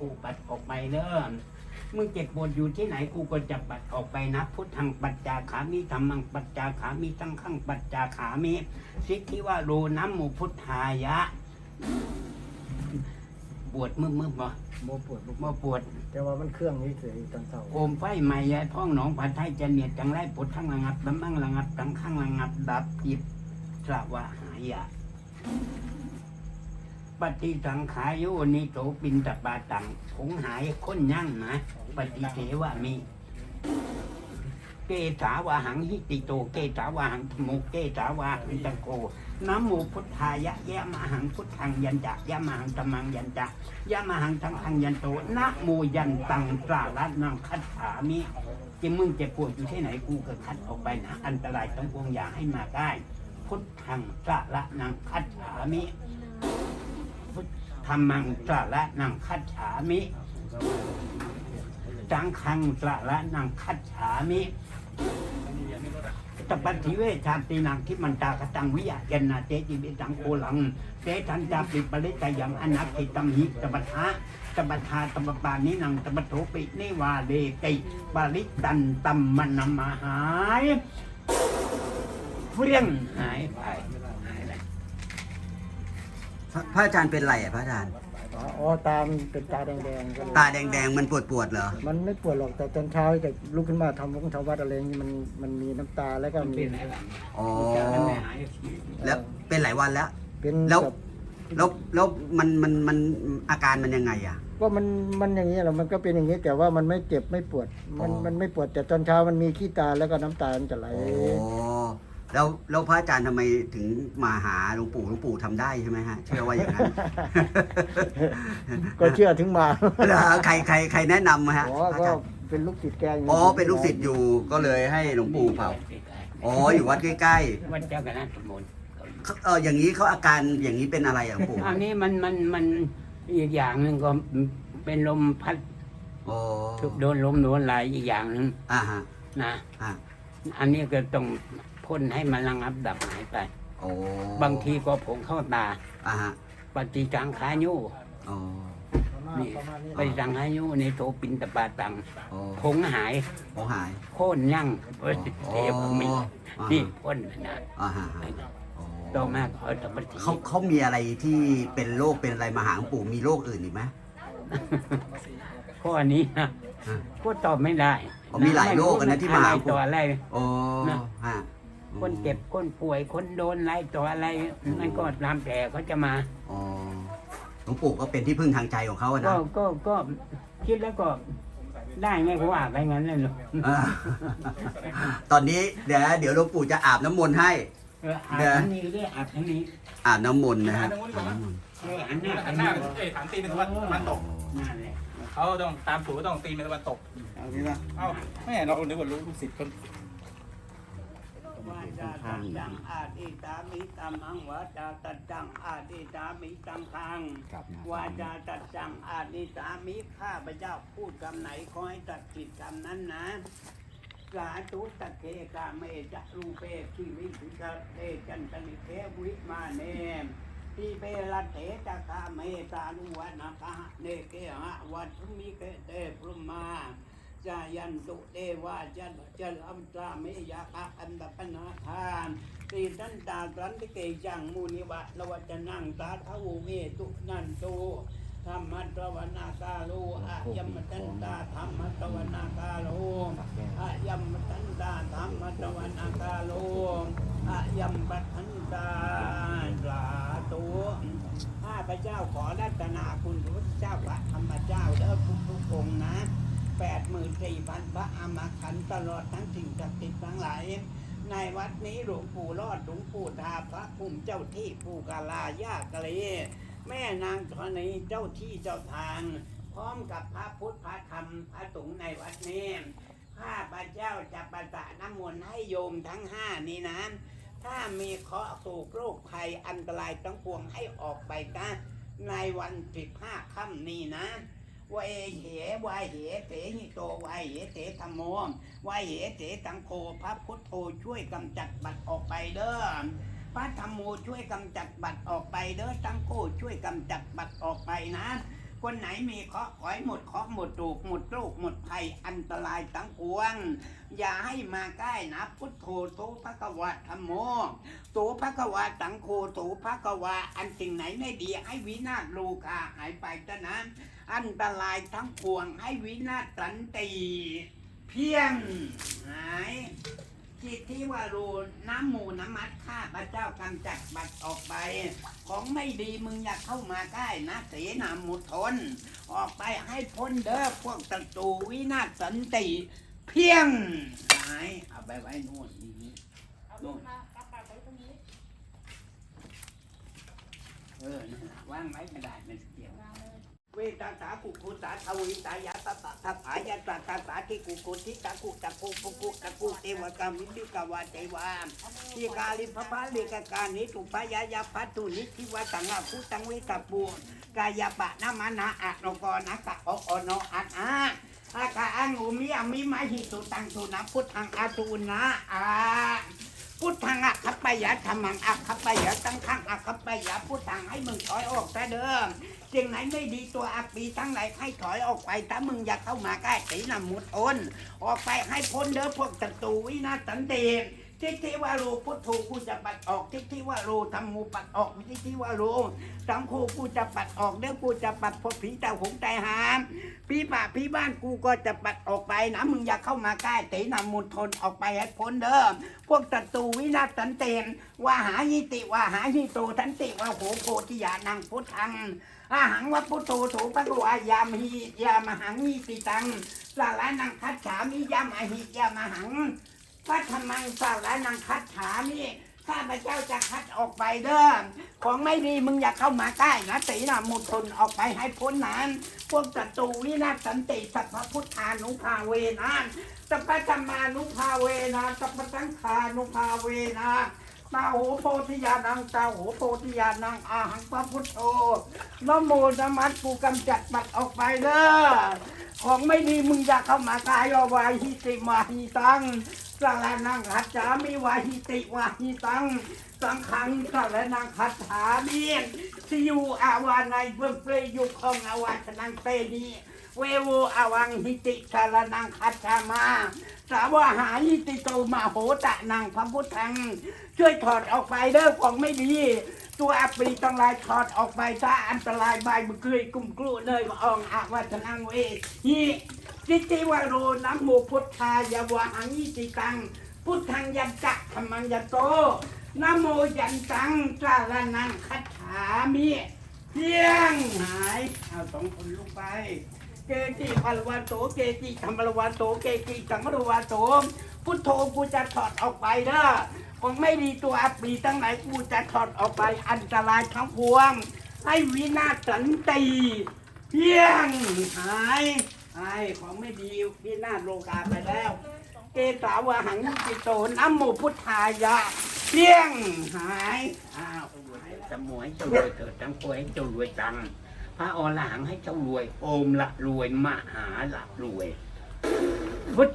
กูปัดออกไปเด้อมึงเจ็บปวดอยู่ที่ไหนกูก็จะปัดออกไปนะ พุทธังปัจจาขามิธรรมังปัจจาขามิตั้งขังปัจจาขามิสิทธิว่าโรน้ำหมูพุทธายะปวดมึมมึมบ่โมปวดบ่บ่ปวดแต่ว่ามันเครื่องนี้เฉยตอนเช้าโอมไฟใหม่ยาท้องหนองผัดไทยจะเนียดจังไรปวดทั้งระงับลำบังระงับตั้งข้างระงับดับจิบสระวะหายะ ปฏิสังขายุนิโตปินตปาตังผงหายค้นยั่งนะปฏิเทวะมีเกสาวาหังหิติโต เกสาวาหังธโมเกสาวาหังตะโกน้ำหมูพุทธายะยะมหังพุทธังยันจักยะมหังธรรมังยันจักยะมหังทังทังยันโตนะโมยันตังตราลันังคัดฉามิจึงมึงเจ็บปวดอยู่ที่ไหนกูก็คัดออกไปนะ อันตรายต้องพวงอย่าให้มาได้ พุทธังตราละนังคัดฉามิ ธรรมังตราละนังคัดฉามิ จังคังตราละนังคัดฉามิตปัติเวชาตินังที่มันตากตังวิยะยันนาเตจิวิตังโกลังเตทันจาปิปริตยังอนัตติตัมหิตปัฏฐาตปัฏฐาตปปานินังตปโถปินิวาเลติปริตันตัมมนมหายเฟี้ยงหายไป พระพระอาจารย์เป็นไรอะพระอาจารย์ อ๋อตามนเป็นตาแดงๆก็เลยตาแดงๆ มันปวดปวดๆเหรอ มันไม่ปวดหรอกแต่ตอนเช้าจะลุกขึ้นมาทำวงทำวัดอะไรอย่างนี้มันมันมีน้ำตาแล้วก็มันมีเป็นอะไรล่ะอ๋อมันไม่หายแล้วเป็นหลายวันแล้ว เป็นแล้วแบบแล้วแล้วมันมันมันอาการมันยังไงอะ ก็มันมันอย่างนี้แหละมันก็เป็นอย่างนี้แต่ว่ามันไม่เจ็บไม่ปวดมันอ๋อ มันไม่ปวดแต่ตอนเช้ามันมีขี้ตาแล้วก็น้ำตามันจะไหลโอ้ แล้วแล้วพระอาจารย์ทำไมถึงมาหาหลวงปู่หลวงปู่ทำได้ใช่ไหมฮะ เชื่อว่าอย่างนั้น ก็เชื่อถึงมาเหรอใครใครใครแนะนำมาฮะอ๋อพระก็อาจารย์เป็นลูกศิษย์แกยู่อ๋อเป็นลูกศิษย์อยู่ก็เลยให้หลวงปู่เผาอ๋ออยู่วัดใกล้วัดเจ้าคณะสมุนๆเขาเอออย่างนี้เขาอาการอย่างนี้เป็นอะไรอะหลวงปู่อันนี้มันมันมันอีกอย่างหนึ่งก็เป็นลมพัดอ๋อโดนลมโดนไหลอีกอย่างหนึ่งอ่าฮะนะ อ่าอันนี้ก็ต้อง พ่นให้มันระงับดับหายไป โอ้บางทีก็ผงเข้าตา อ่าฮะปฏิจังขายุอ๋อประมาณนี่ประมาณนี้ปฏิจังขายุในโตปินตปาตังอ๋อผงหายของหาย โค่นยั่งเอ้ยเทพมีอ๋อ นี่พ่นนะอ่าฮะอ๋อต่อมาก็เอาตปฏิเขาเขามีอะไรที่เป็นโรคเป็นอะไรมาหาหลวงปู่มีโรคอื่นอีกไหม ข้อนี้นะฮะก็ตอบไม่ได้อ๋อมีหลายโรคอะนะที่มา อะไรหาผมต่ออะไร โอ้นะฮะ คนเจ็บคนป่วยคนโดนอะไรต่ออะไรมันก็ตามแต่เขาจะมาอ๋อหลวงปู่ก็เป็นที่พึ่งทางใจของเขาอะก็นะก็ก็คิดแล้วก็ได้ไงก็ว่าไปงั้นเลยหรอกอ่าตอนนี้เดี๋ยวเดี๋ยวหลวงปู่จะอาบน้ำมนต์ให้ เอออาบทั้งนี้เรียกอาบทั้งนี้อาบน้ำมนต์นะฮะอาบน้ำมนต์เอออันหน้าหัอันนหหน้าน้าเอ้ยฐานตีเป็นตะวันตะวันตกนั่นแหละเขาต้องตามสูตรก็ต้องตีเป็นตะวันตกเอาที่ว่าเอ้าแม่เรานึกว่ารู้ลูกศิษย์คน วาจาตัดจังอาดิตามิตัมมังวาจาตัดจังอาดิตามิตังคังวาจาตัดจังอาดิตามิข้าพเจ้าพูดคำไหนขอให้ตัดผิดคำนั้นนะ สาธุตะเคกาเมจะรูเปชีวิสุตะเตจันตนิเทวิมาเนมทีเปรเถตะคาเมตานุวันาคาเนเกหะวัตถุมิเกเตพรุมา จายันตุเตวาจันจัลอัมตราเมยาคะอันตปนาทานตีตันตาตันติเกจังมูนิวะนวจนังตาทวูเมตุนันตุธรรมะตวนาคาโลอะยมตันตาธรรมะตวนาคาโลอายัมตันตาธรรมตวันอากาโลอายมปัทันตาสาธุข้าพเจ้าขอรัตนาคุณพระเจ้าพระธรรมเจ้าเด้อทุกทุกองนะ แปดหมื่นสี่พันพระอามาขันตลอดทั้งสิ่งศักดิ์สิทธิ์ทั้งหลาย ในวัดนี้หลวงปู่รอดหลวงปู่ทาพระภูมิเจ้าที่ภูกาลายากะเลแม่นางธรณีเจ้าที่เจ้าทาง พร้อมกับพระพุทธพระธรรมพระสงฆ์ในวัดนี้ข้าพระเจ้าจะประสานน้ำมนต์ให้โยมทั้งห้านี้นะ ถ้ามีเคราะห์โศกโรคภัยอันตรายทั้งปวงให้ออกไปนะในวันสิบห้าค่ำนี้นะ วายเหวายเหเตหิโตวายเหเตธรรมโมวายเหเตตังโคพระพุทโธช่วยกำจัดบัตรออกไปเด้อพระธรรมโมช่วยกำจัดบัตรออกไปเด้อตังโคช่วยกำจัดบัตรออกไปนะ คนไหนมีเคราะห์ขอให้หมดเคราะห์หมดโรคหมดโรคหมดภัยอันตรายทั้งปวง อย่าให้มาใกล้นะพุทโธโตภะคะวะธรรมโมโตภะคะวะสังโฆโตภะคะวะอันสิ่งไหนไม่ดีให้วินาศโลกาหายไปซะนะอันตรายทั้งปวงให้วินาศสันติ เพียงหาย จิตที่ว่ารูน้ำหมูน้ำมัดข้าพระเจ้ากำจัดบัดออกไป ของไม่ดีมึงอย่าเข้ามาใกล้นะเสนามุทน ออกไปให้พ้นเด้อพวกศัตรูวินาศสันติ เพียงหายเอาไปไว้นู่นนี่นู่นเออว่างไว้ก็ได้ไม่เกี่ยว เวตาสากุกุสาทวิตายาตตะทัพายาตตาสาทิกุกุทิตากุตะกุปุกุตะกุเทวกามิติกวาเทวาทีกาลิพพาลิกกานิตุปายายาพัตุนิทิวสังฆพุตังเวตาปูกายปะนามานาอะโนกอนะกะโอโอโนอันอาอากาอังอุมิอมิมาหิตุตังสุนะพุทธังอาตุนะอา พุทธังอัคคปยะธรรมังอัคคปยะตั้งขังอัคคปยะพุทธังให้มึงถอยออกซะเดิมสิ่งไหนไม่ดีตัวอัปปีทั้งหลายให้ถอยออกไปถ้ามึงอยากเข้ามาใกล้ตีนำมุดโอนออกไปให้พ้นเด้อพวกศัตรูวินาศสันติ ทิฏฐิวารูพุทโธกูจะปัดออกทิฏฐิวารูธรรมูปัดออกทิฏฐิวารูสังโฆกูจะปัดออกเด้อกูจะปัดพวกผีตาหงตายหามพี่ป่าพี่บ้านกูก็จะปัดออกไปนะมึงอย่าเข้ามาใกล้ตีนำมุดทนออกไปให้พ้นเด้อพวกศัตรูวินาศสันเติว่าหายิติว่าหายิโตทันติว่าโหโพธิยานังพุทธังอาหังวัปุโตโถปะกวายามหิยามหังมีติตังสารานังคัจฉามิยามหิยามหัง พระธรรมังสารานังคัดถามิข้าพเจ้าจะคัดออกไปเด้อของไม่ดีมึงอย่าเข้ามาใกล้นะตีนะมุทนออกไปให้พ้นนั้นพวกศัตรูที่นาสันติสัพพพุทธานุภาเวนะสัพพธรรมานุภาเวนะสัพพสังฆานุภาเวนะ ตาโหโพธิญาณังตาโหโพธิญาณังอาหังพระพุทโธนโมนมัสกูกำจัดบัดออกไปเด้อของไม่ดีมึงอย่าเข้ามากายวายหิติมาหิตังสารนังขัจามิวาหิติวาหิตังสังขังสารนังขัจฉามิสิยูอาวานัยเพื่อเปรยุคองอาวาชนังเตนี เวโวอวังหิติสารนังขัจฉามาสาวหาหิติโตมาโหตะนังพระพุทธัง ช่วยถอดออกไปเด้อของไม่ดี ตัวอัปรีตั้งลายถอดออกไปถ้าอันตรายใบมือเกยกุ้มกลุ้เลยมาอองอาวัชนังเวฮีจิติวโรนัมโมพุทธายาวะหังยิติตัง พุทธังยันจักธรรมังยันโตนโมยันตังสารนังคัจฉามิเพียงหาย เอาสองคนลุกไป เกจิปัลวาโตเกจิธรรมรวาโตเกจิสังฆรวาโตพุทโธกูจะถอดออกไปเด้อของไม่ดีตัวอัปีตั้งไหนกูจะถอดออกไปอันตรายทั้งพวง ให้วินาศสันติเพียงหายหายของไม่ดีวินาศโลกาไปแล้ว เกสาวหังจิโตน้ำโมพุทธายะเพียงหายอ้าวจะหมวยจ้ารวยเถิดทั้งปวงจ้ารวยจัง พระอรหังให้เจ้ารวย โอมละรวยมหาละรวยพุท